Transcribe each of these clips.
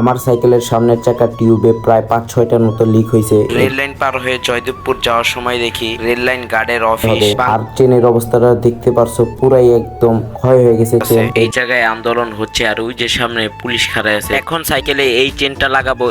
আমার সাইকেলের সামনের চাকার টিউবে প্রায় পাঁচ ছয়টার মতো লিক হয়েছে। রেল লাইন পার হয়ে জয়দেবপুর যাওয়ার সময় দেখি রেল লাইন গার্ডের অফিস আর ট্রেনের অবস্থাটা দেখতে পারছ পুরাই একদম ক্ষয় হয়ে গেছে এই জায়গায় আন্দোলন হচ্ছে আর ওই যে সামনে পুলিশ খাড়া আছে। এখন সাইকেলে এই চেনটা লাগাবো।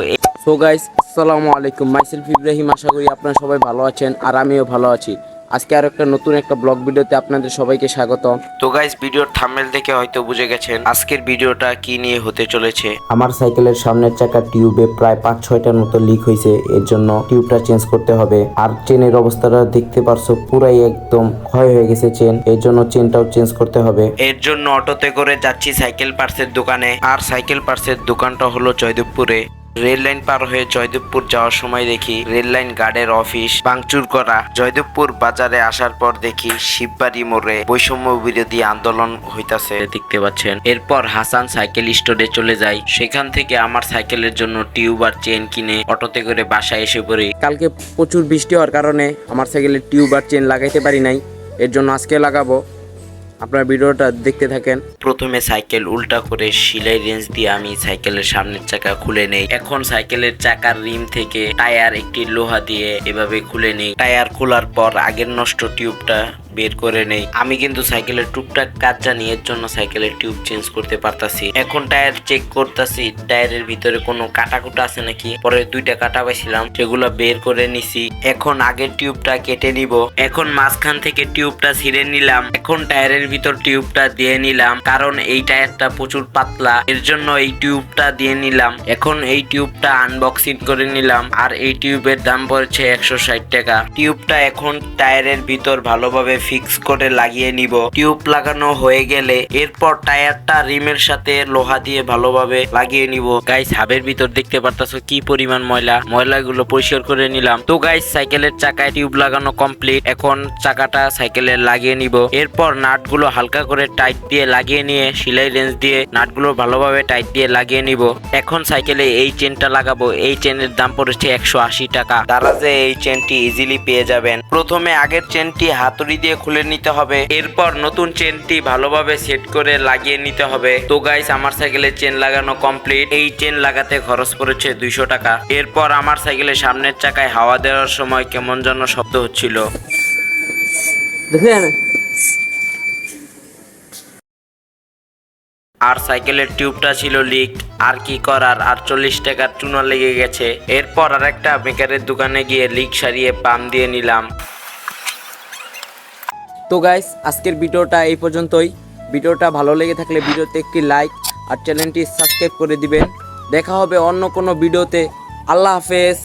সো গাইস আসসালামু আলাইকুম। মাইসেলফ ইব্রাহিম আশা করি আপনারা সবাই ভালো আছেন আর আমিও ভালো আছি। আজকে আর একটা নতুন একটা ব্লগ ভিডিওতে আপনাদের সবাইকে স্বাগত। তো গাইস ভিডিওর থাম্বনেল দেখে হয়তো বুঝে গেছেন আজকের ভিডিওটা কি নিয়ে হতে চলেছে। আমার সাইকেলের সামনের চাকার টিউবে প্রায় পাঁচ ছয়টার মতো লিক হয়েছে এর জন্য টিউবটা চেঞ্জ করতে হবে। আর চেনের অবস্থাটা দেখতে পারছ পুরাই একদম ক্ষয় হয়ে গেছে চেন এর জন্য চেনটাও চেঞ্জ করতে হবে। এর জন্য অটোতে করে যাচ্ছি সাইকেল পার্টসের দোকানে আর সাইকেল পার্টসের দোকানটা হলো জয়দেবপুরে। রেল লাইন পার হয়ে জয়দেবপুর যাওয়ার সময় দেখি রেল লাইন গার্ডের অফিস ভাঙচুর করা। জয়দেবপুর বাজারে আসার পর দেখি শিববাড়ি মোড়ে বৈষম্য বিরোধী আন্দোলন হইতাছে। দেখতে পাচ্ছেন, এরপর হাসান সাইকেল স্টোরে চলে যাই। সেখান থেকে আমার সাইকেলের জন্য টিউব আর চেন কিনে অটোতে করে বাসায় এসে পড়ি। কালকে প্রচুর বৃষ্টি হওয়ার কারণে আমার সাইকেলের টিউব আর চেন লাগাইতে পারি নাই। এর জন্য আজকে লাগাবো। আপনারা ভিডিওটা দেখতে থাকেন। প্রথমে সাইকেল উল্টা করে সিলাই রেঞ্জ দিয়ে আমি সাইকেলের সামনের চাকা খুলে নেই। এখন সাইকেলের চাকার রিম থেকে টায়ার একটি লোহা দিয়ে এভাবে খুলে নেই। টায়ার খোলার পর আগের নষ্ট টিউবটা বের করে নেই। আমি কিন্তু সাইকেলের টুকটাক কাজ জানি, এর জন্য সাইকেলের টিউব চেঞ্জ করতে পারতাছি। এখন টায়ার চেক করতেছি, টায়ারের ভিতরে কোনো কাটা কুটা আছে নাকি? পরে দুইটা কাটা পাইছিলাম, সেগুলো বের করে নিছি। এখন আগের টিউবটা কেটে নিব। এখন মাঝখান থেকে টিউবটা ছিঁড়ে নিলাম। এখন টায়ারের ভিতর টিউবটা দিয়ে নিলাম, কারণ এই টায়ারটা প্রচুর পাতলা। এর জন্য এই টিউবটা দিয়ে নিলাম। এখন এই টিউবটা আনবক্সিং করে নিলাম, আর এই টিউবের দাম পড়েছে একশো ষাট টাকা। টিউবটা এখন টায়ারের ভিতর ভালোভাবে ফিক্স করে লাগিয়ে নিব। টিউব লাগানো হয়ে গেলে এরপর টায়ারটা রিমের সাথে লোহা দিয়ে ভালোভাবে লাগিয়ে নিব। গাইস, হাবের ভিতর দেখতে পারতাছো কি পরিমাণ ময়লা। ময়লাগুলো পরিষ্কার করে নিলাম। তো গাইস, সাইকেলের চাকায় টিউব লাগানো কমপ্লিট। এখন চাকাটা সাইকেলে লাগিয়ে নিব। এরপর নাটগুলো হালকা করে টাইট দিয়ে লাগিয়ে নিয়ে সেলাই রেঞ্জ দিয়ে নাটগুলো ভালোভাবে টাইট দিয়ে লাগিয়ে নিব। এখন সাইকেলে এই চেনটা লাগাবো। এই চেনের দাম পড়েছে একশো আশি টাকা। তারা যে এই চেনটি ইজিলি পেয়ে যাবেন। প্রথমে আগের চেনটি হাতুড়ি দিয়ে খুলে নিতে হবে। এরপর নতুন চেনটি ভালোভাবে সেট করে লাগিয়ে নিতে হবে। তো গাইস আমার সাইকেলে চেন লাগানো কমপ্লিট এই চেন লাগাতে খরচ পড়েছে দুইশো টাকা। এরপর আমার সাইকেলের সামনের চাকায় হাওয়া দেওয়ার সময় কেমন যেন শব্দ হচ্ছিল। আর সাইকেলের টিউবটা ছিল লিক আর কি করার? আটচল্লিশ টাকার চুনা লেগে গেছে। এরপর আর একটা মেকারের দোকানে গিয়ে লিক সারিয়ে পাম দিয়ে নিলাম। তো গাইস আজকের ভিডিওটা এই পর্যন্তই। ভিডিওটা ভালো লেগে থাকলে ভিডিওতে একটি লাইক আর চ্যানেলটি সাবস্ক্রাইব করে দিবেন। দেখা হবে অন্য কোনো ভিডিওতে। আল্লাহ হাফেজ।